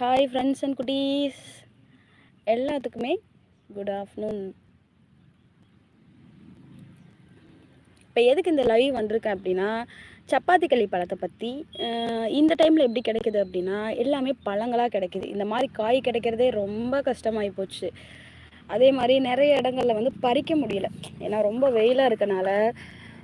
Hi friends and குட்டீஸ் எல்லாத்துக்குமே good afternoon இப்போ எதுக்கு இந்த லைவ் வந்திருக்கேன் அப்படின்னா சப்பாத்தி களி பழத்தை பற்றி இந்த டைமில் எப்படி கிடைக்குது அப்படின்னா எல்லாமே பழங்களாக கிடைக்குது. இந்த மாதிரி காய் கிடைக்கிறதே ரொம்ப கஷ்டமாகி போச்சு. அதே மாதிரி நிறைய இடங்களில் வந்து பறிக்க முடியல. ஏன்னா ரொம்ப வெயிலாக இருக்கனால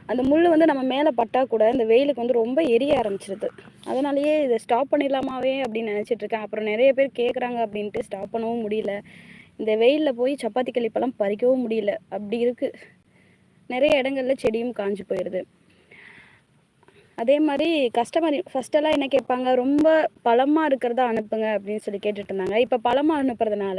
அந்த முள் வந்து நம்ம மேலே பட்டால் கூட இந்த வெயிலுக்கு வந்து ரொம்ப எரிய ஆரம்பிச்சிருது. அதனாலேயே இதை ஸ்டாப் பண்ணிடலாமாவே அப்படின்னு நினச்சிட்டு இருக்கேன். அப்புறம் நிறைய பேர் கேட்குறாங்க அப்படின்ட்டு ஸ்டாப் பண்ணவும் முடியல. இந்த வெயிலில் போய் சப்பாத்தி கழிப்பெல்லாம் பறிக்கவும் முடியல. அப்படி இருக்குது நிறைய இடங்கள்ல செடியும் காஞ்சு போயிடுது அதே மாதிரி கஸ்டமர் ஃபஸ்ட்டெல்லாம் என்ன கேட்பாங்க? ரொம்ப பழமாக இருக்கிறதா அனுப்புங்க அப்படின்னு சொல்லி கேட்டுட்டு இருந்தாங்க. இப்போ பழமாக அனுப்புறதுனால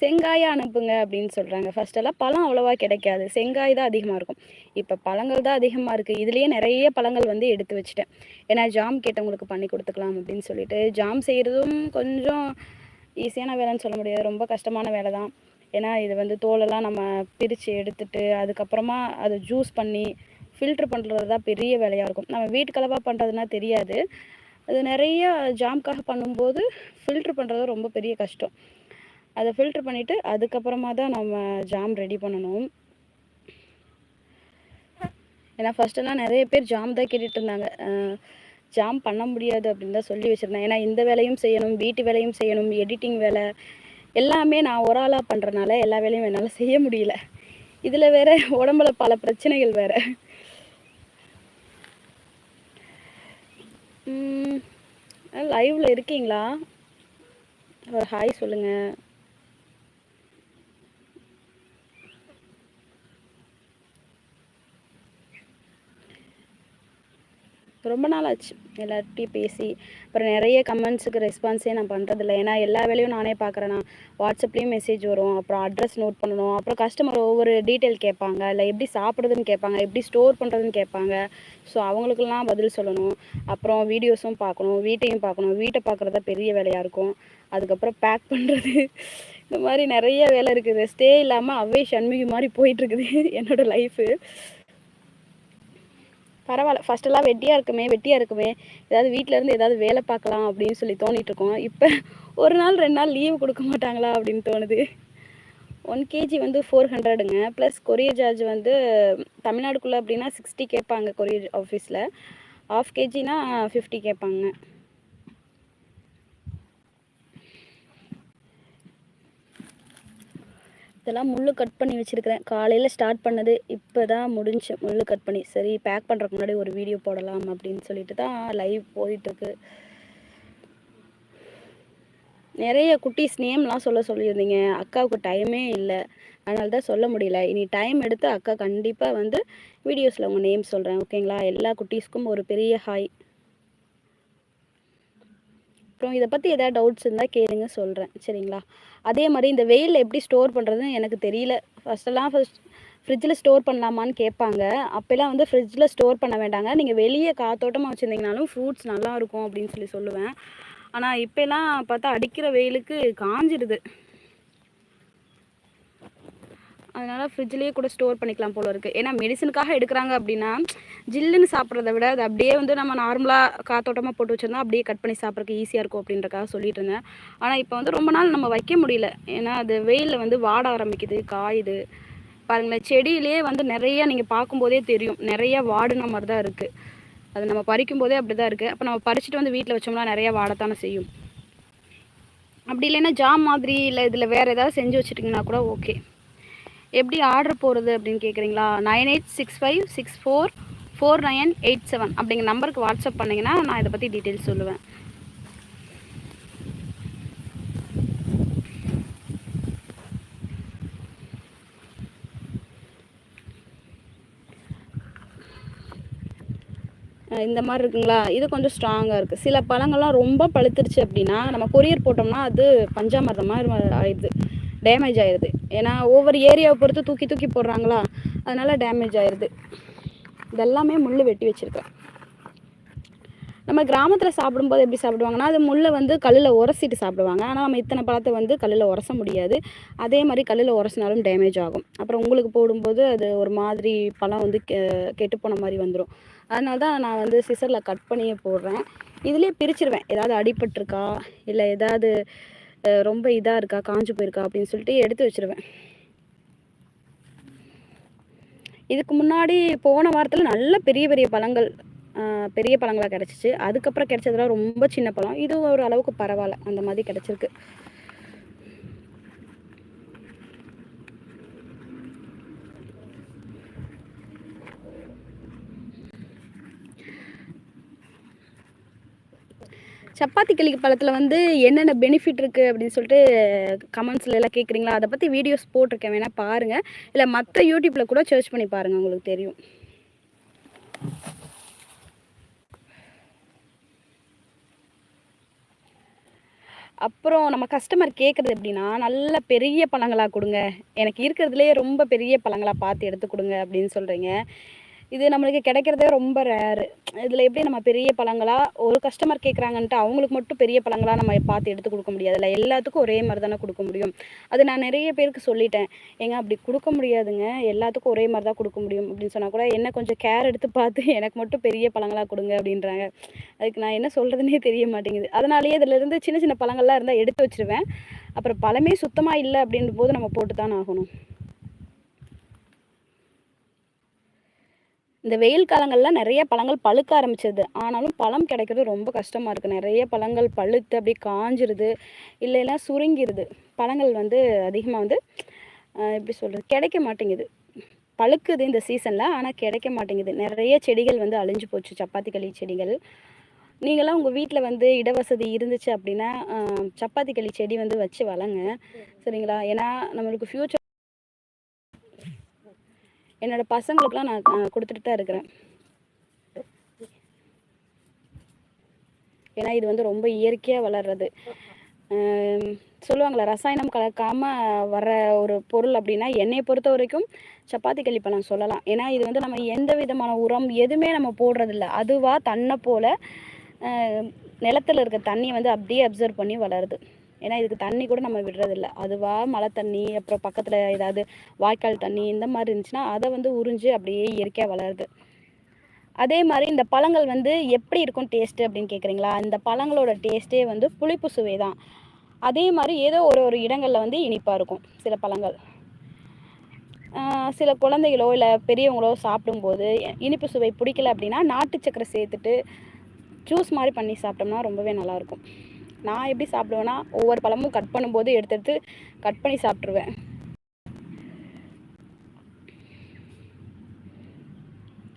செங்காயாக அனுப்புங்க அப்படின்னு சொல்கிறாங்க ஃபஸ்ட்டெல்லாம் பழம் அவ்வளோவா கிடைக்காது. செங்காய் தான் அதிகமாக இருக்கும். இப்போ பழங்கள் தான் அதிகமாக இருக்குது இதுலேயே நிறைய பழங்கள் வந்து எடுத்து வச்சுட்டேன். ஏன்னா ஜாம் கேட்டவங்களுக்கு பண்ணி கொடுத்துக்கலாம் அப்படின்னு சொல்லிட்டு. ஜாம் செய்கிறதும் கொஞ்சம் ஈஸியான வேலைன்னு சொல்ல முடியாது. ரொம்ப கஷ்டமான வேலை தான். ஏன்னா இது வந்து தோலெல்லாம் நம்ம பிரித்து எடுத்துட்டு அதுக்கப்புறமா அதை ஜூஸ் பண்ணி ஃபில்ட்ரு பண்ணுறது தான் பெரிய வேலையாக இருக்கும். நம்ம வீட்டுக்கலவாக பண்ணுறதுனா தெரியாது. அது நிறைய ஜாம்காக பண்ணும்போது ஃபில்ட்ரு பண்ணுறது ரொம்ப பெரிய கஷ்டம். அதை ஃபில்ட்ரு பண்ணிவிட்டு அதுக்கப்புறமா தான் நம்ம ஜாம் ரெடி பண்ணணும். ஏன்னா ஃபஸ்ட்டெல்லாம் நிறைய பேர் ஜாம் தான் கேட்டுட்டு இருந்தாங்க. ஜாம் பண்ண முடியாது அப்படின்னு தான் சொல்லி வச்சுருந்தேன். ஏன்னா இந்த வேலையும் செய்யணும் வீட்டு வேலையும் செய்யணும் எடிட்டிங் வேலை எல்லாமே நான் ஒரு ஆளாக பண்ணுறனால எல்லா வேலையும் என்னால் செய்ய முடியல. இதில் வேற உடம்புல பல பிரச்சனைகள் வேறு. லைவ்ல இருக்கீங்களா? ஒரு ஹாய் சொல்லுங்கள் ரொம்ப நாள் ஆச்சு எல்லார்ட்டையும் பேசி அப்புறம் நிறைய கமெண்ட்ஸுக்கு ரெஸ்பான்ஸே நான் பண்ணுறதில்ல ஏன்னா எல்லா வேலையும் நானே பார்க்குறேன்னா வாட்ஸ்அப்லேயும் மெசேஜ் வரும். அப்புறம் அட்ரஸ் நோட் பண்ணணும். அப்புறம் கஸ்டமர் ஒவ்வொரு டீட்டெயில் கேட்பாங்க. இல்லை எப்படி சாப்பிட்றதுன்னு கேட்பாங்க. எப்படி ஸ்டோர் பண்ணுறதுன்னு கேட்பாங்க. ஸோ அவங்களுக்கெல்லாம் பதில் சொல்லணும். அப்புறம் வீடியோஸும் பார்க்கணும். வீட்டையும் பார்க்கணும். வீட்டை பார்க்குறதா பெரிய வேலையாக இருக்கும். அதுக்கப்புறம் பேக் பண்ணுறது இந்த மாதிரி நிறைய வேலை இருக்குது. ஸ்டே இல்லாமல் அவ்வே சண்முகி மாதிரி போயிட்டுருக்குது என்னோடய லைஃபு பரவாயில்ல. ஃபஸ்ட்டெல்லாம் வெட்டியாக இருக்குமே வெட்டியாக இருக்குமே. ஏதாவது வீட்டில் இருந்து ஏதாவது வேலை பார்க்கலாம் அப்படின்னு சொல்லி தோணிட்டு இருக்கோம். இப்போ ஒரு நாள் ரெண்டு நாள் லீவ் கொடுக்க மாட்டாங்களா அப்படின்னு தோணுது. ஒன் கேஜி வந்து ஃபோர் ஹண்ட்ரடுங்க ப்ளஸ் கொரியர் சார்ஜ் வந்து தமிழ்நாடுக்குள்ளே அப்படின்னா சிக்ஸ்டி கேட்பாங்க கொரியர் ஆஃபீஸில் ஆஃப் கேஜினா ஃபிஃப்டி கேட்பாங்க. இதெல்லாம் முள்ளு கட் பண்ணி வச்சுருக்கிறேன். காலையில் ஸ்டார்ட் பண்ணது இப்போ தான் முடிஞ்சு முள்ளு கட் பண்ணி. சரி பேக் பண்ணுறக்கு முன்னாடி ஒரு வீடியோ போடலாம் அப்படின்னு சொல்லிட்டு தான் லைவ் போயிட்டுருக்கு நிறைய குட்டீஸ் நேம்லாம் சொல்ல சொல்லியிருந்தீங்க. அக்காவுக்கு டைமே இல்லை. அதனால தான் சொல்ல முடியல. இனி டைம் எடுத்து அக்கா கண்டிப்பாக வந்து வீடியோஸில் உங்கள் நேம் சொல்கிறேன் ஓகேங்களா எல்லா குட்டீஸ்க்கும் ஒரு பெரிய ஹாய் அப்புறம் இதை பற்றி எதாவது டவுட்ஸ் இருந்தால் கேளுங்க சொல்கிறேன் சரிங்களா? அதே மாதிரி இந்த வெயிலில் எப்படி ஸ்டோர் பண்ணுறதுன்னு எனக்கு தெரியல. ஃபஸ்ட்டெல்லாம் ஃபஸ்ட் ஃப்ரிட்ஜில் ஸ்டோர் பண்ணலாமான்னு கேட்பாங்க. அப்போல்லாம் வந்து ஃப்ரிட்ஜில் ஸ்டோர் பண்ண வேண்டாங்க. நீங்கள் வெளியே காத்தோட்டமாக வச்சுருந்தீங்கனாலும் ஃப்ரூட்ஸ் நல்லா இருக்கும் அப்படின்னு சொல்லி சொல்லுவேன். ஆனால் இப்போலாம் பார்த்தா அடிக்கிற வெயிலுக்கு காஞ்சிடுது அதனால் ஃப்ரிட்ஜ்லேயே கூட ஸ்டோர் பண்ணிக்கலாம் போல இருக்குது ஏன்னா மெடிசனுக்காக எடுக்கிறாங்க அப்படின்னா ஜில்லுன்னு சாப்பிட்றத விட அது அப்படியே வந்து நம்ம நார்மலாக காத்தோட்டமாக போட்டு வச்சிருந்தா அப்படியே கட் பண்ணி சாப்பிட்றதுக்கு ஈஸியாக இருக்கும் அப்படின்றக்காக சொல்லிட்டு இருந்தேன். ஆனால் இப்போ வந்து ரொம்ப நாள் நம்ம வைக்க முடியல. ஏன்னா அது வெயிலில் வந்து வாட ஆரம்பிக்குது காயுது. பாருங்களேன் செடியிலே வந்து நிறைய நீங்கள் பார்க்கும்போதே தெரியும். நிறைய வாடின மாதிரி தான் இருக்குது அது நம்ம பறிக்கும் போதே அப்படி தான் இருக்குது அப்போ நம்ம பறிச்சுட்டு வந்து வீட்டில் வச்சோம்னா நிறைய வாடத்தானே செய்யும். அப்படி இல்லைன்னா ஜாம் மாதிரி இல்லை இதில் வேறு ஏதாவது செஞ்சு வச்சுட்டிங்கன்னா கூட ஓகே எப்படி ஆர்டர் போகிறது அப்படின்னு கேட்குறீங்களா nine eight six five six four four nine eight seven அப்படிங்கிற நம்பருக்கு வாட்ஸ்அப் பண்ணிங்கன்னா நான் இதை பற்றி டீட்டெயில்ஸ் சொல்லுவேன். இந்த மாதிரி இருக்குங்களா? இது கொஞ்சம் ஸ்ட்ராங்காக இருக்குது சில பழங்கள்லாம் ரொம்ப பழுத்துருச்சு அப்படின்னா நம்ம கொரியர் போட்டோம்னா அது பஞ்சாமிர்தம் மாதிரி ஆயிடுது டேமேஜ் ஆயிடுது. ஏன்னா ஒவ்வொரு ஏரியாவை பொறுத்து தூக்கி தூக்கி போடுறாங்களா? அதனால டேமேஜ் ஆயிடுது இதெல்லாமே முள் வெட்டி வச்சுருக்கேன் நம்ம கிராமத்தில் சாப்பிடும்போது எப்படி சாப்பிடுவாங்கன்னா அது முள்ளை வந்து கல்லில் உரசிட்டு சாப்பிடுவாங்க. ஆனால் நம்ம இத்தனை பழத்தை வந்து கல்லில் உரச முடியாது. அதே மாதிரி கல்லில் உரசினாலும் டேமேஜ் ஆகும். அப்புறம் உங்களுக்கு போடும்போது அது ஒரு மாதிரி பழம் வந்து கெ கெட்டுப்போன மாதிரி வந்துடும் அதனால தான் நான் வந்து சிசரில் கட் பண்ணியே போடுறேன். இதுலேயே பிரிச்சிருவேன். ஏதாவது அடிபட்டிருக்கா? இல்லை ஏதாவது ரொம்ப இதாக இருக்கா காஞ்சு போயிருக்கா அப்படின்னு சொல்லிட்டு எடுத்து வச்சுருவேன். இதுக்கு முன்னாடி போன வாரத்தில் நல்ல பெரிய பெரிய பழங்கள் பெரிய பழங்களாக கிடச்சிச்சு. அதுக்கப்புறம் கிடச்சதெல்லாம் ரொம்ப சின்ன பழம். இது ஒரு அளவுக்கு பரவாயில்ல. அந்த மாதிரி கிடச்சிருக்கு. சப்பாத்தி கிளிக்கு பழத்தில் வந்து என்னென்ன பெனிஃபிட் இருக்குது அப்படின்னு சொல்லிட்டு கமெண்ட்ஸில் எல்லாம் கேட்குறீங்களா அதை பற்றி வீடியோஸ் போட்டிருக்கேன். வேணால் பாருங்கள் இல்லை மற்ற யூடியூப்பில் கூட சர்ச் பண்ணி பாருங்கள் உங்களுக்கு தெரியும். அப்புறம் நம்ம கஸ்டமர் கேட்குறது எப்படின்னா நல்ல பெரிய பழங்களாக கொடுங்க. எனக்கு இருக்கிறதுலே ரொம்ப பெரிய பழங்களாக பார்த்து எடுத்து கொடுங்க அப்படின்னு சொல்கிறீங்க இது நம்மளுக்கு கிடைக்கிறதே ரொம்ப ரேரு இதில் எப்படி நம்ம பெரிய பழங்களாக ஒரு கஸ்டமர் கேட்குறாங்கன்ட்டு அவங்களுக்கு மட்டும் பெரிய பழங்களாக நம்ம பார்த்து எடுத்து கொடுக்க முடியாது. இல்லை எல்லாத்துக்கும் ஒரே மாதிரி தானே கொடுக்க முடியும். அது நான் நிறைய பேருக்கு சொல்லிட்டேன். ஏங்க அப்படி கொடுக்க முடியாதுங்க. எல்லாத்துக்கும் ஒரே மாதிரி தான் கொடுக்க முடியும் அப்படின்னு சொன்னால் கூட என்ன கொஞ்சம் கேர் எடுத்து பார்த்து எனக்கு மட்டும் பெரிய பழங்களாக கொடுங்க அப்படின்றாங்க. அதுக்கு நான் என்ன சொல்கிறதுனே தெரிய மாட்டேங்குது. அதனாலேயே இதிலேருந்து சின்ன சின்ன பழங்கள்லாம் இருந்தால் எடுத்து வச்சுருவேன். அப்புறம் பழமே சுத்தமாக இல்லை அப்படின்ற போது நம்ம போட்டு தான் ஆகணும். இந்த வெயில் காலங்களில் நிறைய பழங்கள் பழுக்க ஆரம்பிச்சிருது ஆனாலும் பழம் கிடைக்கிறது ரொம்ப கஷ்டமாக இருக்குது நிறைய பழங்கள் பழுத்து அப்படியே காஞ்சிருது. இல்லைன்னா சுருங்கிருது. பழங்கள் வந்து அதிகமாக வந்து எப்படி சொல்கிறது கிடைக்க மாட்டேங்குது. பழுக்குது இந்த சீசனில் ஆனால் கிடைக்க மாட்டேங்குது. நிறைய செடிகள் வந்து அழிஞ்சு போச்சு. சப்பாத்தி களி செடிகள். நீங்களாம் உங்கள் வீட்டில் வந்து இடவசதி இருந்துச்சு அப்படின்னா சப்பாத்தி களி செடி வந்து வச்சு வளங்க சரிங்களா? ஏன்னா நம்மளுக்கு ஃப்யூச்சர் என்னோடய பசங்களுக்குலாம் நான் கொடுத்துட்டு தான் இருக்கிறேன். ஏன்னா இது வந்து ரொம்ப இயற்கையாக வளர்றது. சொல்லுவாங்களே ரசாயனம் கலக்காமல் வர ஒரு பொருள் அப்படின்னா என்னை பொறுத்த வரைக்கும் சப்பாத்தி கள்ளிப்பழம் சொல்லலாம். ஏன்னா இது வந்து நம்ம எந்த விதமான உரம் எதுவுமே நம்ம போடுறதில்ல. அதுவாக தன்னை போல் நிலத்தில் இருக்க தண்ணியை வந்து அப்படியே அப்சர்வ் பண்ணி வளருது. ஏன்னா இதுக்கு தண்ணி கூட நம்ம விடுறதில்ல. அதுவாக மழை தண்ணி அப்புறம் பக்கத்தில் ஏதாவது வாய்க்கால் தண்ணி இந்த மாதிரி இருந்துச்சுன்னா அதை வந்து உறிஞ்சு அப்படியே இயற்கையாக வளருது. அதே மாதிரி இந்த பழங்கள் வந்து எப்படி இருக்கும் டேஸ்ட்டு அப்படின்னு கேட்குறீங்களா இந்த பழங்களோட டேஸ்ட்டே வந்து புளிப்பு சுவை தான். அதே மாதிரி ஏதோ ஒரு ஒரு இடங்களில் வந்து இனிப்பாக இருக்கும் சில பழங்கள். சில குழந்தைகளோ இல்லை பெரியவங்களோ சாப்பிடும்போது இனிப்பு சுவை பிடிக்கல அப்படின்னா நாட்டு சக்கரை சேர்த்துட்டு ஜூஸ் மாதிரி பண்ணி சாப்பிட்டோம்னா ரொம்பவே நல்லாயிருக்கும் நான் எப்படி சாப்பிடுவேன்னா ஒவ்வொரு பழமும் கட் பண்ணும்போது எடுத்து எடுத்து கட் பண்ணி சாப்பிட்ருவேன்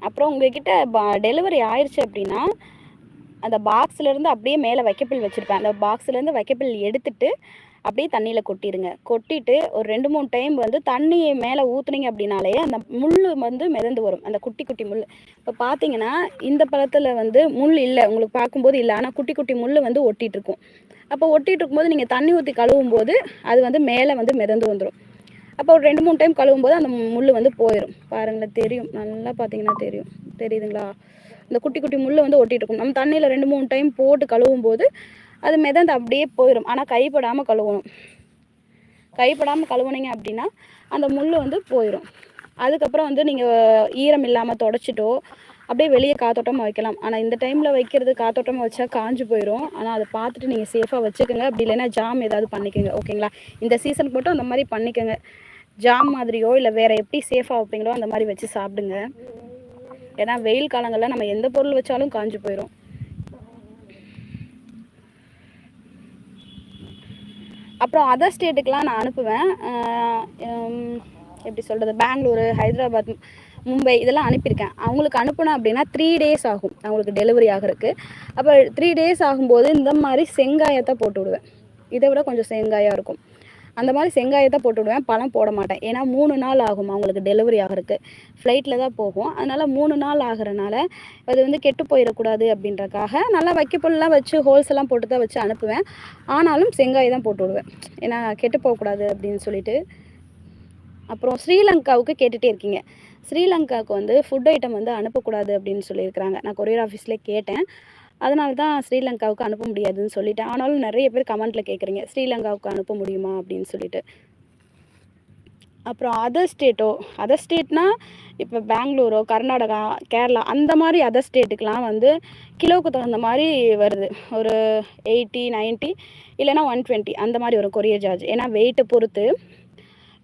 அப்புறம் உங்ககிட்ட டெலிவரி ஆயிடுச்சு அப்படின்னா அந்த பாக்ஸ்லேருந்து அப்படியே மேலே வைக்கப்பில் வச்சுருப்பேன். அந்த பாக்ஸ்லேருந்து வைக்கப்பில் எடுத்துட்டு அப்படியே தண்ணியில் கொட்டிடுங்க கொட்டிட்டு ஒரு ரெண்டு மூணு டைம் வந்து தண்ணியை மேலே ஊற்றுனீங்க அப்படின்னாலே அந்த முள் வந்து மிதந்து வரும். அந்த குட்டி குட்டி முள். இப்போ பார்த்தீங்கன்னா இந்த பழத்தில் வந்து முள் இல்லை. உங்களுக்கு பார்க்கும்போது இல்லை. ஆனால் குட்டி குட்டி முள் வந்து ஒட்டிகிட்டு இருக்கும் அப்போ ஒட்டிகிட்டு இருக்கும்போது நீங்கள் தண்ணி ஊற்றி கழுவும் போது அது வந்து மேலே வந்து மிதந்து வந்துடும் அப்போ ஒரு ரெண்டு மூணு டைம் கழுவும் போது அந்த முள் வந்து போயிடும் பாருங்களேன் தெரியும். நல்லா பார்த்தீங்கன்னா தெரியும். தெரியுதுங்களா? இந்த குட்டி குட்டி முள் வந்து ஒட்டிகிட்டு இருக்கும் நம்ம தண்ணியில் ரெண்டு மூணு டைம் போட்டு கழுவும் போது அது மிதந்து அப்படியே போயிடும் ஆனால் கைப்படாமல் கழுவணும். கைப்படாமல் கழுவுனீங்க அப்படின்னா அந்த முள் வந்து போயிடும் அதுக்கப்புறம் வந்து நீங்கள் ஈரம் இல்லாமல் தொடச்சிட்டோ அப்படியே வெளியே காத்தோட்டமாக வைக்கலாம். ஆனால் இந்த டைமில் வைக்கிறது காத்தோட்டமாக வச்சா காஞ்சு போயிடும் ஆனால் அதை பார்த்துட்டு நீங்கள் சேஃபாக வச்சுக்கோங்க. அப்படி இல்லைன்னா ஜாம் ஏதாவது பண்ணிக்கோங்க ஓகேங்களா இந்த சீசனுக்கு மட்டும் அந்த மாதிரி பண்ணிக்கோங்க. ஜாம் மாதிரியோ இல்லை வேறு எப்படி சேஃபாக வைப்பீங்களோ அந்த மாதிரி வச்சு சாப்பிடுங்க. ஏன்னா வெயில் காலங்களில் நம்ம எந்த பொருள் வச்சாலும் காஞ்சு போயிடும் அப்புறம் அதர் ஸ்டேட்டுக்கெலாம் நான் அனுப்புவேன். எப்படி சொல்கிறது பெங்களூரு ஹைதராபாத் மும்பை இதெல்லாம் அனுப்பியிருக்கேன். அவங்களுக்கு அனுப்பினேன் அப்படின்னா த்ரீ டேஸ் ஆகும். அவங்களுக்கு டெலிவரி ஆகிறதுக்கு. அப்போ த்ரீ டேஸ் ஆகும்போது இந்த மாதிரி செங்காயத்தை போட்டு விடுவேன். இதை விட கொஞ்சம் செங்காயாக இருக்கும். அந்த மாதிரி செங்காயத்தை போட்டு விடுவேன். பழம் போட மாட்டேன். ஏன்னா மூணு நாள் ஆகும் அவங்களுக்கு டெலிவரி ஆகிறதுக்கு. ஃப்ளைட்டில் தான் போகும். அதனால் மூணு நாள் ஆகிறனால அது வந்து கெட்டு போயிடக்கூடாது அப்படின்றக்காக நல்லா வைக்கப்பொருள்லாம் வச்சு ஹோல்ஸ் எல்லாம் போட்டு தான் வச்சு அனுப்புவேன். ஆனாலும் செங்காய் தான் போட்டு விடுவேன். ஏன்னா கெட்டு போகக்கூடாது அப்படின்னு சொல்லிட்டு. அப்புறம் ஸ்ரீலங்காவுக்கு கேட்டுகிட்டே இருக்கீங்க. ஸ்ரீலங்காவுக்கு வந்து ஃபுட் ஐட்டம் வந்து அனுப்பக்கூடாது அப்படின்னு சொல்லியிருக்கிறாங்க. நான் கொரியர் ஆஃபீஸில் கேட்டேன். அதனால தான் ஸ்ரீலங்காவுக்கு அனுப்ப முடியாதுன்னு சொல்லிட்டேன். ஆனாலும் நிறைய பேர் கமெண்ட்டில் கேட்குறீங்க ஸ்ரீலங்காவுக்கு அனுப்ப முடியுமா அப்படின்னு சொல்லிட்டு. அப்புறம் அதர் ஸ்டேட்டோ அதர் ஸ்டேட்னால் இப்போ பெங்களூரோ கர்நாடகா கேரளா அந்த மாதிரி அதர் ஸ்டேட்டுக்கெலாம் வந்து கிலோவுக்கு தகுந்த மாதிரி வருது. ஒரு எயிட்டி நைன்ட்டி இல்லைனா ஒன் டுவெண்ட்டி அந்த மாதிரி வரும் கொரியர் சார்ஜ் ஏன்னா வெயிட்டை பொறுத்து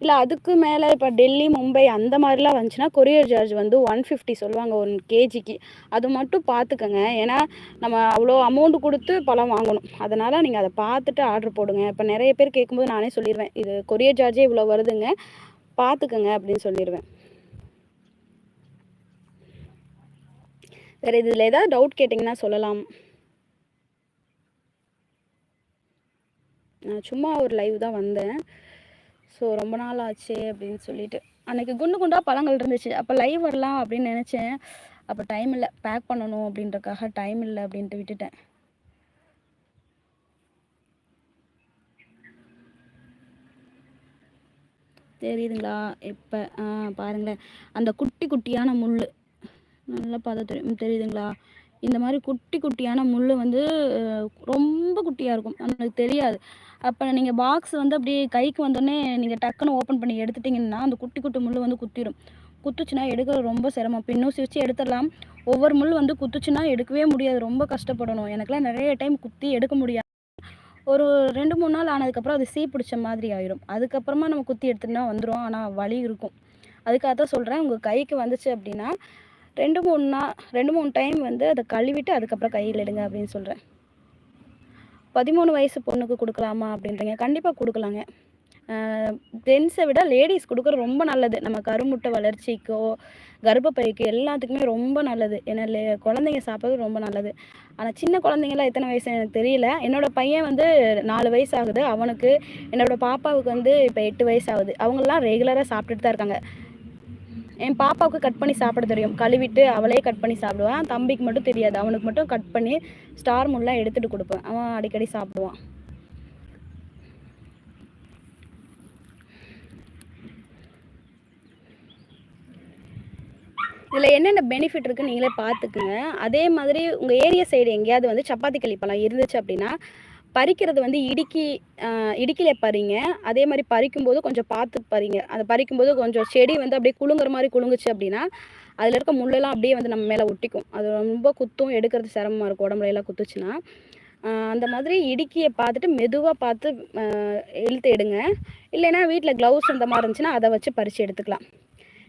இல்லை அதுக்கு மேலே இப்போ டெல்லி மும்பை அந்த மாதிரிலாம் வந்துச்சுன்னா கொரியர் சார்ஜ் வந்து ஒன் ஃபிஃப்டி சொல்லுவாங்க ஒன் கேஜிக்கு. அது மட்டும் பார்த்துக்கோங்க ஏன்னா நம்ம அவ்வளோ அமௌண்ட் கொடுத்து பழம் வாங்கணும். அதனால் நீங்கள் அதை பார்த்துட்டு ஆர்டர் போடுங்க. இப்போ நிறைய பேர் கேட்கும்போது நானே சொல்லிடுவேன் இது கொரியர் சார்ஜே இவ்வளோ வருதுங்க பார்த்துக்கோங்க அப்படின்னு சொல்லிடுவேன் வேறு இதில் ஏதாவது டவுட் கேட்டிங்கன்னா சொல்லலாம். நான் சும்மா ஒரு லைவ் தான் வந்தேன். ஸோ ரொம்ப நாள் ஆச்சு அப்படின்னு சொல்லிட்டு. அன்றைக்கி குண்டு குண்டாக பழங்கள் இருந்துச்சு. அப்போ லைவ் வரலாம் அப்படின்னு நினச்சேன். அப்போ டைம் இல்லை. பேக் பண்ணணும் அப்படின்றக்காக டைம் இல்லை அப்படின்ட்டு விட்டுட்டேன். தெரியுதுங்களா? இப்போ ஆ பாருங்களேன். அந்த குட்டி குட்டியான முள் நல்லா பார்த்தா தெரியும். தெரியுதுங்களா? இந்த மாதிரி குட்டி குட்டியான முள் வந்து ரொம்ப குட்டியாக இருக்கும். நம்மளுக்கு தெரியாது. அப்போ நீங்கள் பாக்ஸ் வந்து அப்படியே கைக்கு வந்தோடனே நீங்கள் டக்குன்னு ஓப்பன் பண்ணி எடுத்துட்டிங்கன்னா அந்த குட்டி குட்டி முள் வந்து குத்திடும் குத்துச்சுன்னா எடுக்கிறது ரொம்ப சிரமம். பின்னும் சிரிச்சு எடுத்துடலாம். ஒவ்வொரு முள் வந்து குத்துச்சுன்னா எடுக்கவே முடியாது. ரொம்ப கஷ்டப்படணும். எனக்குலாம் நிறைய டைம் குத்தி எடுக்க முடியாது. ஒரு ரெண்டு மூணு நாள் ஆனதுக்கப்புறம் அது சீ பிடிச்ச மாதிரி ஆயிரும். அதுக்கப்புறமா நம்ம குத்தி எடுத்துட்டோம்னா வந்துடும் ஆனால் வலி இருக்கும். அதுக்காக தான் சொல்கிறேன் உங்கள் கைக்கு வந்துச்சு அப்படின்னா ரெண்டு மூணு நாள் ரெண்டு மூணு டைம் வந்து அதை கழுவிட்டு அதுக்கப்புறம் கையில் எடுங்க அப்படின்னு சொல்கிறேன் பதிமூணு வயசு பொண்ணுக்கு கொடுக்கலாமா அப்படின்றீங்க. கண்டிப்பாக கொடுக்கலாங்க. ஜென்ஸை விட லேடிஸ் கொடுக்குறது ரொம்ப நல்லது. நம்ம கருமுட்டை வளர்ச்சிக்கோ கர்ப்பப்பைக்கு எல்லாத்துக்குமே ரொம்ப நல்லது. ஏன்னா லே குழந்தைங்க சாப்பிட்றது ரொம்ப நல்லது. ஆனால் சின்ன குழந்தைங்களாம் எத்தனை வயசு எனக்கு தெரியல. என்னோடய பையன் வந்து நாலு வயசு ஆகுது. அவனுக்கு என்னோடய பாப்பாவுக்கு வந்து இப்போ எட்டு வயசு ஆகுது. அவங்களாம் ரெகுலராக சாப்பிட்டுட்டு தான் இருக்காங்க. என் பாப்பாவுக்கு கட் பண்ணி சாப்பிட தெரியும். கழுவிட்டு அவளே கட் பண்ணி சாப்பிடுவான் தம்பிக்கு மட்டும் தெரியாது. அவனுக்கு மட்டும் கட் பண்ணி ஸ்டார் முல்லாம் எடுத்துகிட்டு கொடுப்பேன். அவன் அடிக்கடி சாப்பிடுவான். இதில் என்னென்ன பெனிஃபிட் இருக்குன்னு நீங்களே பார்த்துக்குங்க. அதே மாதிரி உங்கள் ஏரியா சைடு எங்கேயாவது வந்து சப்பாத்தி களி பழம் இருந்துச்சு அப்படின்னா பறிக்கிறது வந்து இடுக்கி இடுக்கியில் பறிங்க. அதே மாதிரி பறிக்கும்போது கொஞ்சம் பார்த்து பறிங்க. அதை பறிக்கும்போது கொஞ்சம் செடி வந்து அப்படியே குழுங்குற மாதிரி குலுங்குச்சு அப்படின்னா அதில் இருக்க முள்ளெல்லாம் அப்படியே வந்து நம்ம மேலே ஒட்டிக்கும். அது ரொம்ப குத்தும் எடுக்கிறது சிரமமாக இருக்கும் உடம்புல எல்லாம் குத்துச்சுன்னா. அந்த மாதிரி இடுக்கியை பார்த்துட்டு மெதுவாக பார்த்து இழுத்து எடுங்க. இல்லைன்னா வீட்டில் க்ளவுஸ் அந்த மாதிரி இருந்துச்சுன்னா அதை வச்சு பறித்து எடுத்துக்கலாம்.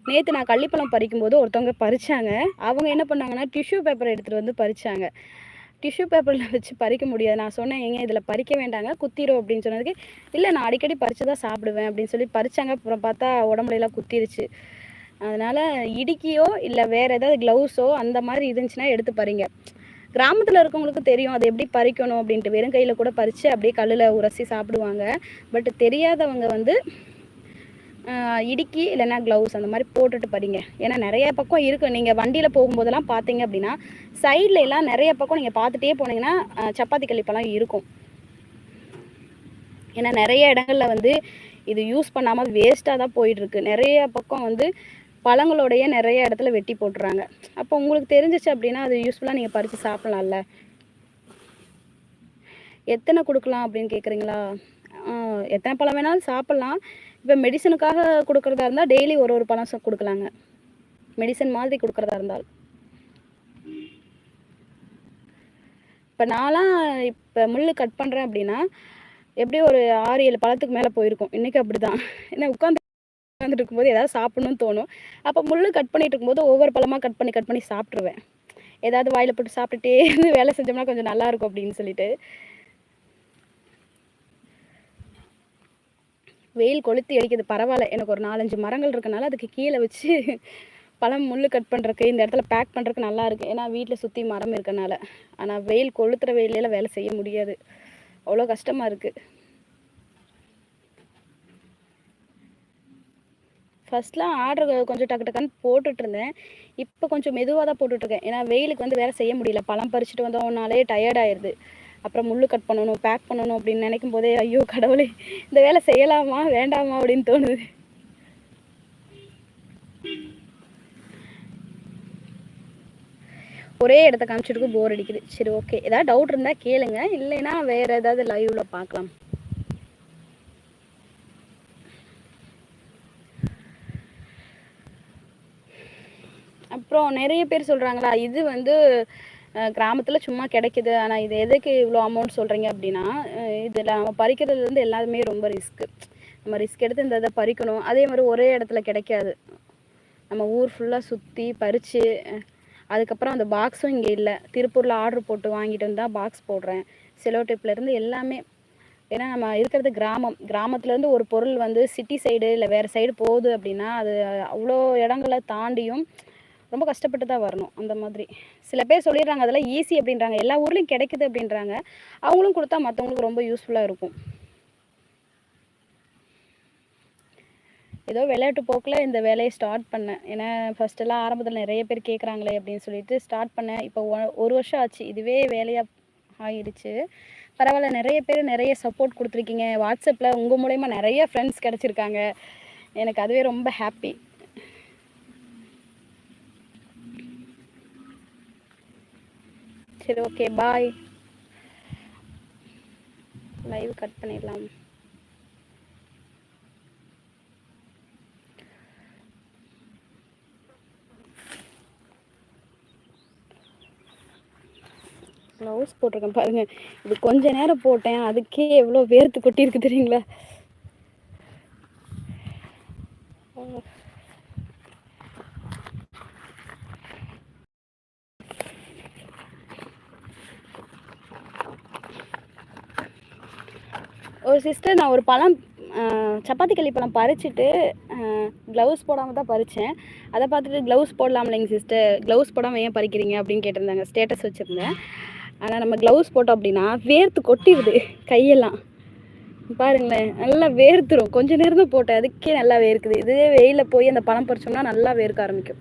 நேற்று நான் கள்ளிப்பழம் பறிக்கும்போது ஒருத்தவங்க பறித்தாங்க அவங்க என்ன பண்ணாங்கன்னா டிஷ்யூ பேப்பர் எடுத்துகிட்டு வந்து பறித்தாங்க டிஷ்யூ பேப்பரில் வச்சு பறிக்க முடியாது. நான் சொன்னேன் ஏங்க இதில் பறிக்க வேண்டாங்க குத்திரும் அப்படின்னு சொன்னதுக்கு இல்லை நான் அடிக்கடி பறித்து தான் சாப்பிடுவேன் அப்படின்னு சொல்லி பறித்தாங்க அப்புறம் பார்த்தா உடம்புலாம் குத்திருச்சு. அதனால் இடுக்கியோ இல்லை வேறு ஏதாவது க்ளவுஸோ அந்த மாதிரி இருந்துச்சுன்னா எடுத்து பறிங்க. கிராமத்தில் இருக்கவங்களுக்கு தெரியும் அதை எப்படி பறிக்கணும்? அப்படின்ட்டு. வெறும் கையில் கூட பறித்து அப்படியே கல்லில் உரசி சாப்பிடுவாங்க. பட் தெரியாதவங்க வந்து இடுக்கி இல்லைன்னா க்ளவுஸ் அந்த மாதிரி போட்டுட்டு படிங்க. ஏன்னா நிறைய பக்கம் இருக்குது நீங்கள் வண்டியில் போகும்போதெல்லாம் பார்த்தீங்க அப்படின்னா சைடில் எல்லாம் நிறைய பக்கம் நீங்கள் பார்த்துட்டே போனீங்கன்னா சப்பாத்தி கழிப்பெல்லாம் இருக்கும். ஏன்னா நிறைய இடங்களில் வந்து இது யூஸ் பண்ணாமல் வேஸ்ட்டாக தான் போயிட்டுருக்கு. நிறைய பக்கம் வந்து பழங்களோடைய நிறைய இடத்துல வெட்டி போட்டுறாங்க. அப்போ உங்களுக்கு தெரிஞ்சிச்சு அப்படின்னா அது யூஸ்ஃபுல்லாக நீங்கள் பறித்து சாப்பிட்லாம்ல. எத்தனை கொடுக்கலாம் அப்படின்னு கேட்குறீங்களா எத்தனை பழம் வேணாலும் சாப்பிட்லாம். இப்போ மெடிசனுக்காக கொடுக்குறதா இருந்தால் டெய்லி ஒரு ஒரு பழம் கொடுக்கலாங்க. மெடிசன் மாதிரி கொடுக்குறதா இருந்தால். இப்போ நான்லாம் இப்போ முள் கட் பண்ணுறேன் அப்படின்னா எப்படியும் ஒரு ஆறு ஏழு பழத்துக்கு மேலே போயிருக்கும். இன்றைக்கி அப்படி தான் ஏன்னா உட்காந்து உட்காந்துட்டு இருக்கும்போது ஏதாவது சாப்பிட்ணுன்னு தோணும். அப்போ முள் கட் பண்ணிட்டு இருக்கும்போது ஒவ்வொரு பழமாக கட் பண்ணி கட் பண்ணி சாப்பிட்ருவேன் ஏதாவது வாயில் போட்டு சாப்பிட்டுட்டே இருந்து வேலை செஞ்சோம்னா கொஞ்சம் நல்லாயிருக்கும் அப்படின்னு சொல்லிட்டு. வெயில் கொளுத்தி அடிக்குது பரவாயில்ல. எனக்கு ஒரு நாலஞ்சு மரங்கள் இருக்கனால அதுக்கு கீழே வச்சு பழம் முள் கட் பண்ணுறக்கு இந்த இடத்துல பேக் பண்ணுறதுக்கு நல்லா இருக்குது ஏன்னா வீட்டில் சுற்றி மரம் இருக்கனால. ஆனால் வெயில் கொளுத்துற வெயிலெல்லாம் வேலை செய்ய முடியாது. அவ்வளோ கஷ்டமாக இருக்குது ஃபஸ்ட்லாம் ஆர்டர் கொஞ்சம் டக்கு டக்குன்னு போட்டுட்ருந்தேன் இப்போ கொஞ்சம் மெதுவாக தான் போட்டுட்ருக்கேன் ஏன்னா வெயிலுக்கு வந்து வேலை செய்ய முடியல. பழம் பறிச்சுட்டு வந்தோம்னாலே டயர்ட் அப்புறம் முள்ளு கட் பண்ணணும் பேக் பண்ணணும் அப்படின்னு நினைக்கும் போதே ஐயோ கடவுளே இந்த வேலை செய்யலாமா வேண்டாமா அப்படின்னு தோணுது. ஒரே இடத்த காமிச்சிருக்கு போர் அடிக்குது. சரி ஓகே ஏதாவது டவுட் இருந்தா கேளுங்க. இல்லைன்னா வேற ஏதாவது லைவ்ல பார்க்கலாம். அப்புறம் நிறைய பேர் சொல்றாங்களா இது வந்து கிராமத்தில் சும்மா கிடைக்குது. ஆனால் இது எதுக்கு இவ்வளோ அமௌண்ட் சொல்கிறீங்க அப்படின்னா இதில் நம்ம பறிக்கிறது வந்து எல்லாருமே ரொம்ப ரிஸ்க்கு நம்ம ரிஸ்க் எடுத்து இந்த இதை பறிக்கணும். அதே மாதிரி ஒரே இடத்துல கிடைக்காது. நம்ம ஊர் ஃபுல்லாக சுற்றி பறித்து அதுக்கப்புறம் அந்த பாக்ஸும் இங்கே இல்லை. திருப்பூரில் ஆர்டர் போட்டு வாங்கிட்டு வந்தால் பாக்ஸ் போடுறேன். செலோ டேப்லேருந்து எல்லாமே ஏன்னா நம்ம இருக்கிறது கிராமம். கிராமத்துலேருந்து ஒரு பொருள் வந்து சிட்டி சைடு இல்லை வேறு சைடு போகுது அப்படின்னா அது அவ்வளோ இடங்களை தாண்டியும் ரொம்ப கஷ்டப்பட்டு தான் வரணும் அந்த மாதிரி. சில பேர் சொல்லிடுறாங்க அதெல்லாம் ஈஸி அப்படின்றாங்க. எல்லா ஊர்லேயும் கிடைக்குது அப்படின்றாங்க. அவங்களும் கொடுத்தா மற்றவங்களுக்கு ரொம்ப யூஸ்ஃபுல்லாக இருக்கும். ஏதோ விளையாட்டு போக்கில் இந்த வேலையை ஸ்டார்ட் பண்ணேன். ஏன்னா ஃபஸ்ட்டெல்லாம் ஆரம்பத்தில் நிறைய பேர் கேட்குறாங்களே அப்படின்னு சொல்லிட்டு ஸ்டார்ட் பண்ணேன். இப்போ ஒரு வருஷம் ஆச்சு. இதுவே வேலையாக ஆயிடுச்சு. பரவாயில்ல நிறைய பேர் நிறைய சப்போர்ட் கொடுத்துருக்கீங்க. வாட்ஸ்அப்பில் உங்கள் மூலயமா நிறைய ஃப்ரெண்ட்ஸ் கிடச்சிருக்காங்க. எனக்கு அதுவே ரொம்ப ஹாப்பி சரி ஓகே பாய் லைவ் கட் பண்ணிடலாம். க்ளவுஸ் போட்டிருக்கேன் பாருங்கள் இது கொஞ்ச நேரம் போட்டேன். அதுக்கே எவ்வளோ வேர்த்து கொட்டியிருக்கு தெரியுங்களா? ஒரு சிஸ்டர் நான் ஒரு பழம் சப்பாத்தி களி பழம் பறிச்சுட்டு க்ளவுஸ் போடாமல் தான் பறித்தேன் அதை பார்த்துட்டு க்ளவுஸ் போடலாம்லைங்க சிஸ்டர் க்ளவுஸ் போடாமல் ஏன் பறிக்கிறீங்க அப்படின்னு கேட்டிருந்தாங்க. ஸ்டேட்டஸ் வச்சுருந்தேன். ஆனால் நம்ம க்ளவுஸ் போட்டோம் அப்படின்னா வேர்த்து கொட்டிடுது கையெல்லாம். பாருங்களேன் நல்லா வேர்த்துரும். கொஞ்ச நேரம் தான் போட்டேன். அதுக்கே நல்லா வேர்க்குது. இதுவே வெயிலில் போய் அந்த பழம் பறிச்சோம்னா நல்லா வேர்க்க ஆரம்பிக்கும்.